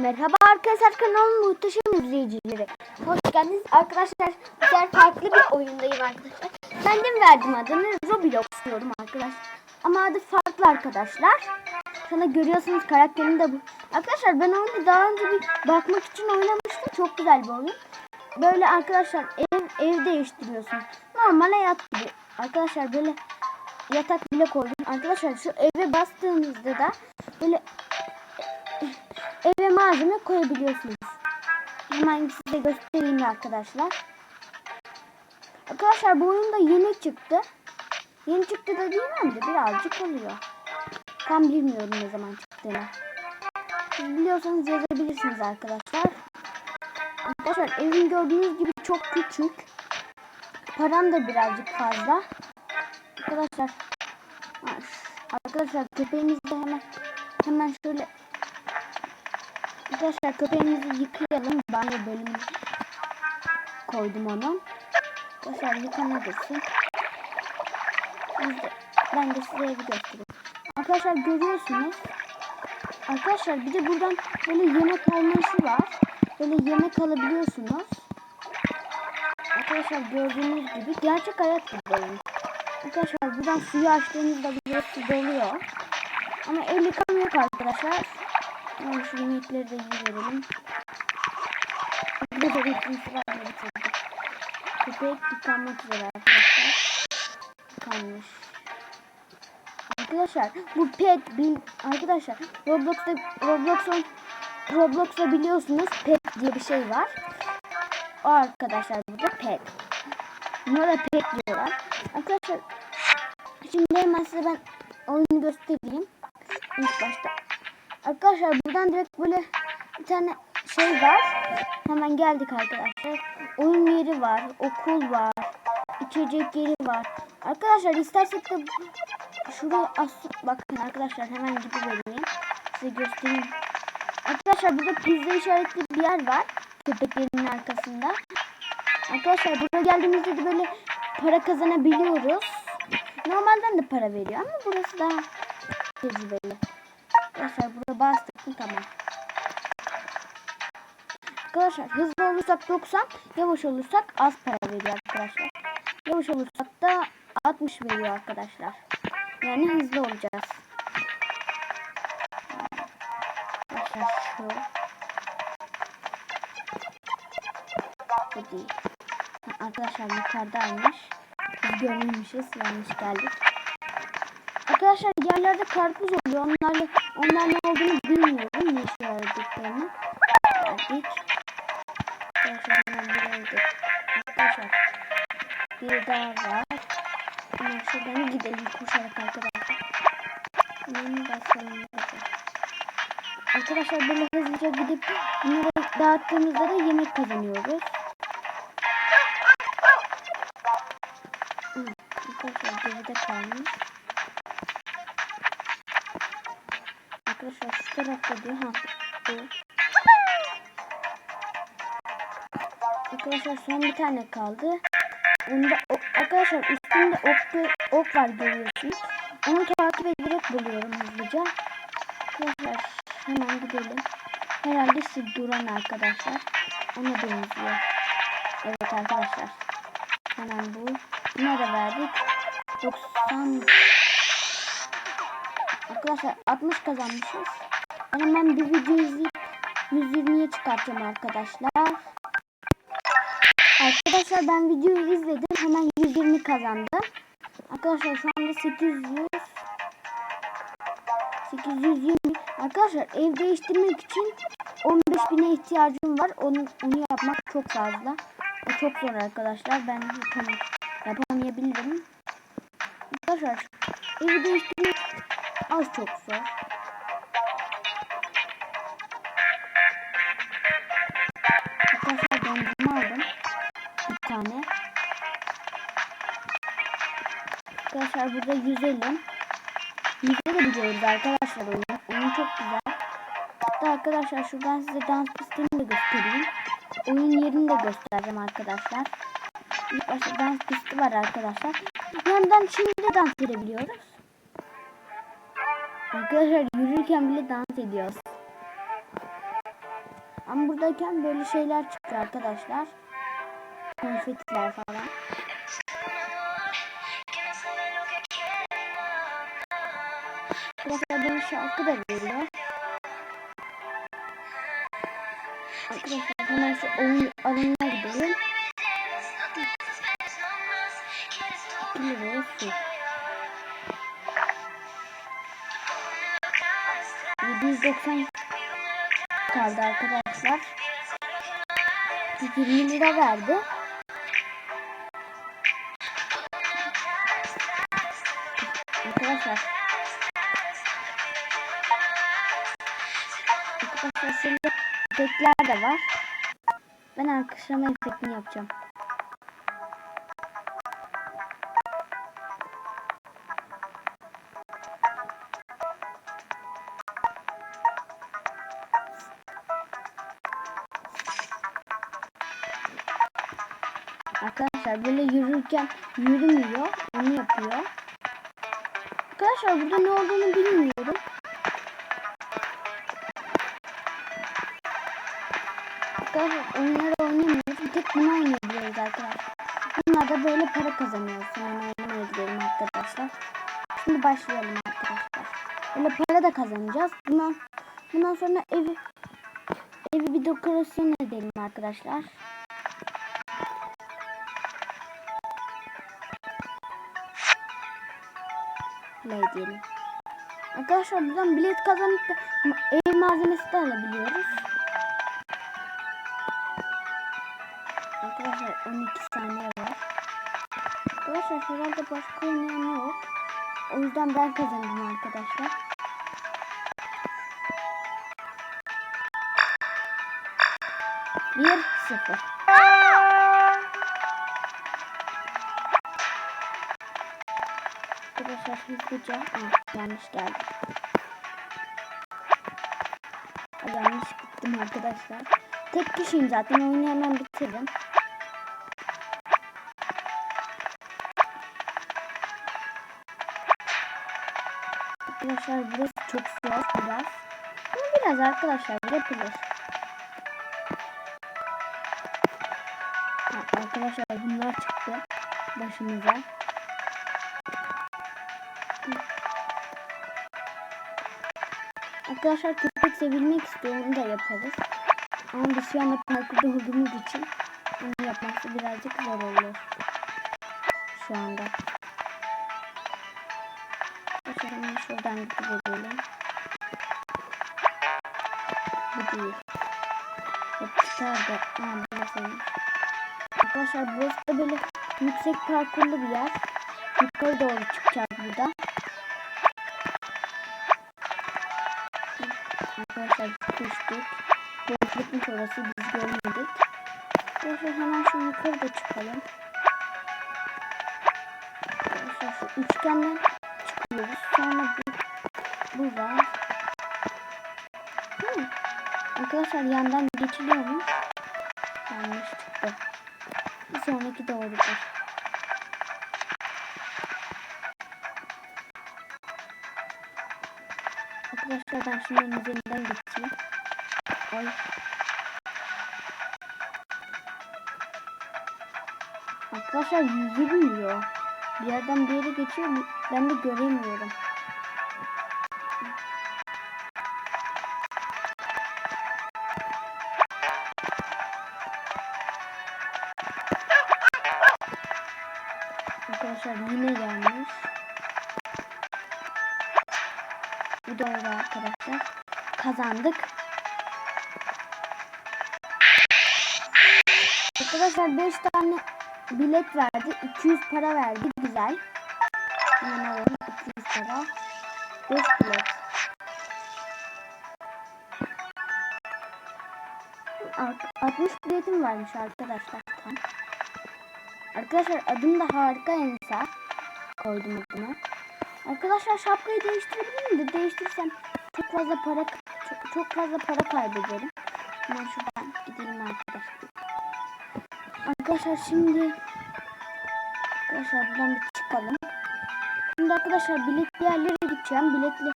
Merhaba arkadaşlar kanalın muhteşem izleyicileri. Hoş geldiniz. Arkadaşlar sefer farklı bir oyundayım arkadaşlar. Kendim verdim adını Roblox diyorum arkadaşlar. Ama adı farklı arkadaşlar. Sana görüyorsunuz karakterim de bu. Arkadaşlar ben oyunu daha önce bir bakmak için oynamıştım. Çok güzel bir oyun. Böyle arkadaşlar ev ev değiştiriyorsun. Normal hayat gibi. Arkadaşlar böyle yatak bile koydum. Arkadaşlar şu eve bastığınızda da böyle malzeme koyabiliyorsunuz. Hemen size göstereyim arkadaşlar. Arkadaşlar bu oyunda yeni çıktı. Yeni çıktı da diyemem de birazcık oluyor. Tam bilmiyorum ne zaman çıktığını. Siz biliyorsanız yazabilirsiniz arkadaşlar. Arkadaşlar evin gördüğünüz gibi çok küçük. Param da birazcık fazla. Arkadaşlar Arkadaşlar köpeğimizi hemen hemen şöyle Arkadaşlar köpeğimizi yıkayalım. Banyo bölümüne koydum onu. Arkadaşlar yıkama gitsin. De, ben de size evi göstereyim. Arkadaşlar görüyorsunuz. Arkadaşlar bir de buradan böyle yemek alma işi var. Böyle yemek alabiliyorsunuz. Arkadaşlar gördüğünüz gibi gerçek hayat gibi oyun. Arkadaşlar buradan suyu açtığınızda burası doluyor. Ama el yıkama yok arkadaşlar. Ama şu yemekleri de yiyelim. Burada da var mı bitirdik. Köpek yıkanmak üzere arkadaşlar. Yıkanmış. Arkadaşlar bu pet bil arkadaşlar Roblox'ta Roblox'un Roblox'ta biliyorsunuz pet diye bir şey var. O arkadaşlar burada pet. Buna da pet diyorlar. Arkadaşlar şimdi hemen size ben oyunu göstereyim. İlk başta. Arkadaşlar buradan direkt böyle bir tane şey var. Hemen geldik arkadaşlar. Oyun yeri var, okul var, içecek yeri var. Arkadaşlar istersek de şuraya as bakın arkadaşlar hemen gibi vereyim. Size göstereyim. Arkadaşlar burada pizza işaretli bir yer var. Köpeklerin arkasında. Arkadaşlar buraya geldiğimizde de böyle para kazanabiliyoruz. Normalden de para veriyor ama burası daha tecrübeli. Arkadaşlar burada bastık tamam. Arkadaşlar hızlı olursak 90, yavaş olursak az para veriyor arkadaşlar. Yavaş olursak da 60 veriyor arkadaşlar. Yani hızlı olacağız. Arkadaşlar şu. Bu değil. Arkadaşlar yukarıdaymış. Biz görmemişiz. Yanlış geldik. Arkadaşlar yerlerde karpuz oluyor. Onlarla, onlar ne olduğunu bilmiyorum. Ne işe yaradıklarını. Geldik. Buraya gidelim. Arkadaşlar. Biri daha var. Hemen şuradan gidelim koşarak arkadaşlar. Hemen basalım. Arkadaşlar böyle hızlıca gidip bunları dağıttığımızda da yemek kazanıyoruz. Arkadaşlar son bir tane kaldı. Onda ok, arkadaşlar üstünde ok, ok var görüyorsunuz. Onu takip ederek buluyorum hızlıca. Arkadaşlar hemen gidelim. Herhalde şu duran arkadaşlar. Ona benziyor. Evet arkadaşlar. Hemen bu. Buna da verdik. 90 Arkadaşlar 60 kazanmışız. Hemen bir video izleyip 120'ye çıkartacağım arkadaşlar. Arkadaşlar ben videoyu izledim. Hemen 120 kazandım. Arkadaşlar şu anda 800 820 Arkadaşlar ev değiştirmek için 15 bine ihtiyacım var. Onu, onu yapmak çok fazla. O çok zor arkadaşlar. Ben yapamam, yapamayabilirim. Arkadaşlar evi değiştirmek az çok zor. Arkadaşlar burada yüzelim. Yüzebiliyoruz arkadaşlar oyunu. Oyun çok güzel. Hatta arkadaşlar şuradan size dans pistini de göstereyim. Oyun yerini de göstereceğim arkadaşlar. İlk başta dans pisti var arkadaşlar. Yandan şimdi de dans edebiliyoruz. Arkadaşlar yürürken bile dans ediyoruz. Ama buradayken böyle şeyler çıktı arkadaşlar. Konfetiler falan. Arkadaşlar böyle şarkı da veriyor. Arkadaşlar hemen şu oyun alanına gidelim. 2 liraya su. 790 kaldı arkadaşlar. 20 lira verdi. Ben alkışlama efektini yapacağım. Arkadaşlar böyle yürürken yürümüyor. Onu yapıyor. Arkadaşlar burada ne olduğunu bilmiyorum. Bunlar da böyle para kazanıyoruz. Hemen oynamaya gidelim arkadaşlar. Şimdi başlayalım arkadaşlar. Böyle para da kazanacağız. Bundan, bundan sonra evi evi bir dekorasyon edelim arkadaşlar. play diyelim. Arkadaşlar buradan bilet kazanıp da ev malzemesi de alabiliyoruz. Arkadaşlar 12 saniye. Arkadaşlar herhalde başka oynayan yok. O yüzden ben kazandım arkadaşlar. Bir sıfır. Arkadaşlar hızlıca Aa, yanlış geldi. Yanlış gittim arkadaşlar. Tek kişiyim zaten oyunu hemen bitiririm. Arkadaşlar burası çok zor biraz. Ama biraz arkadaşlar yapılır. Ha, arkadaşlar bunlar çıktı başımıza. Arkadaşlar köpek sevilmek istiyor onu da yaparız. Ama biz şu anda parkurda olduğumuz için onu yapması birazcık zor olur. Şu anda. Şuradan gidelim. Bu değil. Hep çıkardı. Aa burasıymış. Arkadaşlar burası da böyle yüksek parkurlu bir yer. Yukarı doğru çıkacağız burada. Arkadaşlar düştük. Boşlukmuş orası biz görmedik. Arkadaşlar hemen şu yukarı da çıkalım. Arkadaşlar şu üçgenden çıkıyoruz. Sonra bu, buradan. Hmm. Arkadaşlar yandan geçiliyormuş. Yanlış çıktı. Bir sonraki doğrudur. Arkadaşlar ben şunların üzerinden geçeyim. Ay. Arkadaşlar yüzülmüyor. Bir yerden bir yere geçiyor. Ben de göremiyorum. Arkadaşlar yine gelmiş. Bu doğru arkadaşlar. Kazandık. Arkadaşlar 5 tane bilet verdi. 200 para verdi. Güzel. Hemen alalım. 200 para. 5 bilet. Ar- 60 biletim varmış arkadaşlar. Tam. Arkadaşlar adım da harika Ensa. Koydum adına. Arkadaşlar şapkayı değiştirebilir miyim de değiştirsem çok fazla para çok, çok fazla para kaybederim. Hemen şuradan gidelim arkadaşlar. Arkadaşlar şimdi arkadaşlar buradan bir çıkalım. Şimdi arkadaşlar biletli yerlere gideceğim. Biletli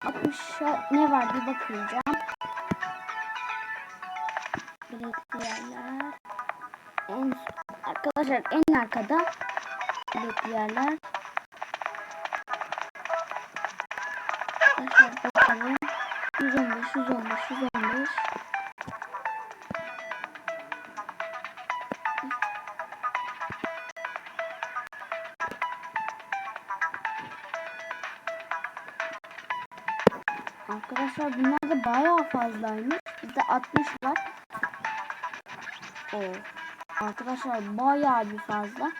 60'a ne var bir bakacağım. Gerekli yerler. En arkadaşlar en arkada gerekli yerler. Arkadaşlar bakalım. 115, 115, 115. Arkadaşlar bunlar da bayağı fazlaymış. Bizde 60 var. Oo. Arkadaşlar bayağı bir fazla.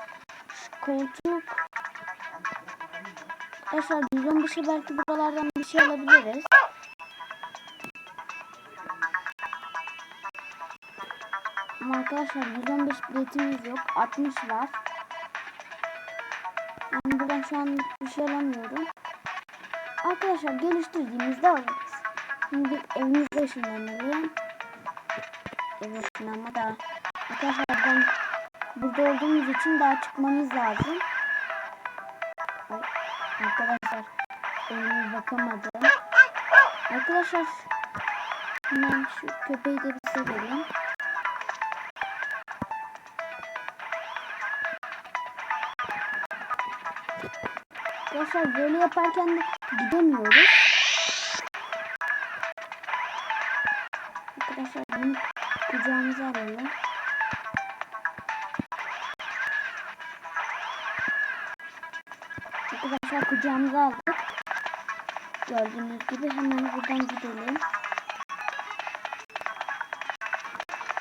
Şu koltuk. Arkadaşlar 115'e belki buralardan bir şey alabiliriz. Ama arkadaşlar 115 biletimiz yok. 60 var. Yani buradan şu an bir şey alamıyorum. Arkadaşlar geliştirdiğimizde alırız. Şimdi evimizde ışınlanalım. Eve ışınlanma da. Arkadaşlar ben burada olduğumuz için daha çıkmamız lazım. Arkadaşlar önüme bakamadım. Arkadaşlar hemen şu köpeği de bir sevelim. Arkadaşlar böyle yaparken de gidemiyoruz. Arkadaşlar bunu kucağımıza alalım. Arkadaşlar kucağımıza aldık. Gördüğünüz gibi hemen buradan gidelim.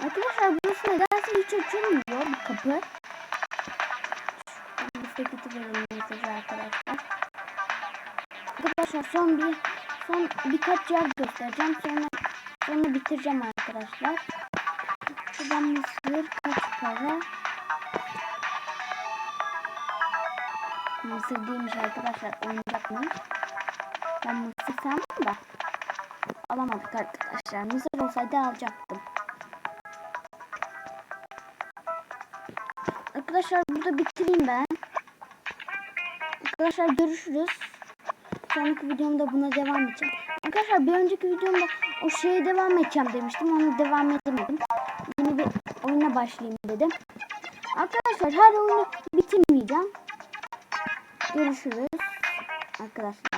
Arkadaşlar burası nedense hiç açılmıyor bu kapı. Verelim mesajı arkadaşlar. Arkadaşlar son bir son birkaç yer göstereceğim sonra sonra bitireceğim arkadaşlar. Şuradan mısır kaç para? Mısır değilmiş arkadaşlar oyuncakmış. Ben mısır sandım da alamadık arkadaşlar. Mısır olsaydı alacaktım. Arkadaşlar burada bitireyim ben. Arkadaşlar görüşürüz. Sonraki videomda buna devam edeceğim. Arkadaşlar bir önceki videomda o şeye devam edeceğim demiştim. Onu devam edemedim. Yeni bir oyuna başlayayım dedim. Arkadaşlar her oyunu bitirmeyeceğim. Görüşürüz. Arkadaşlar.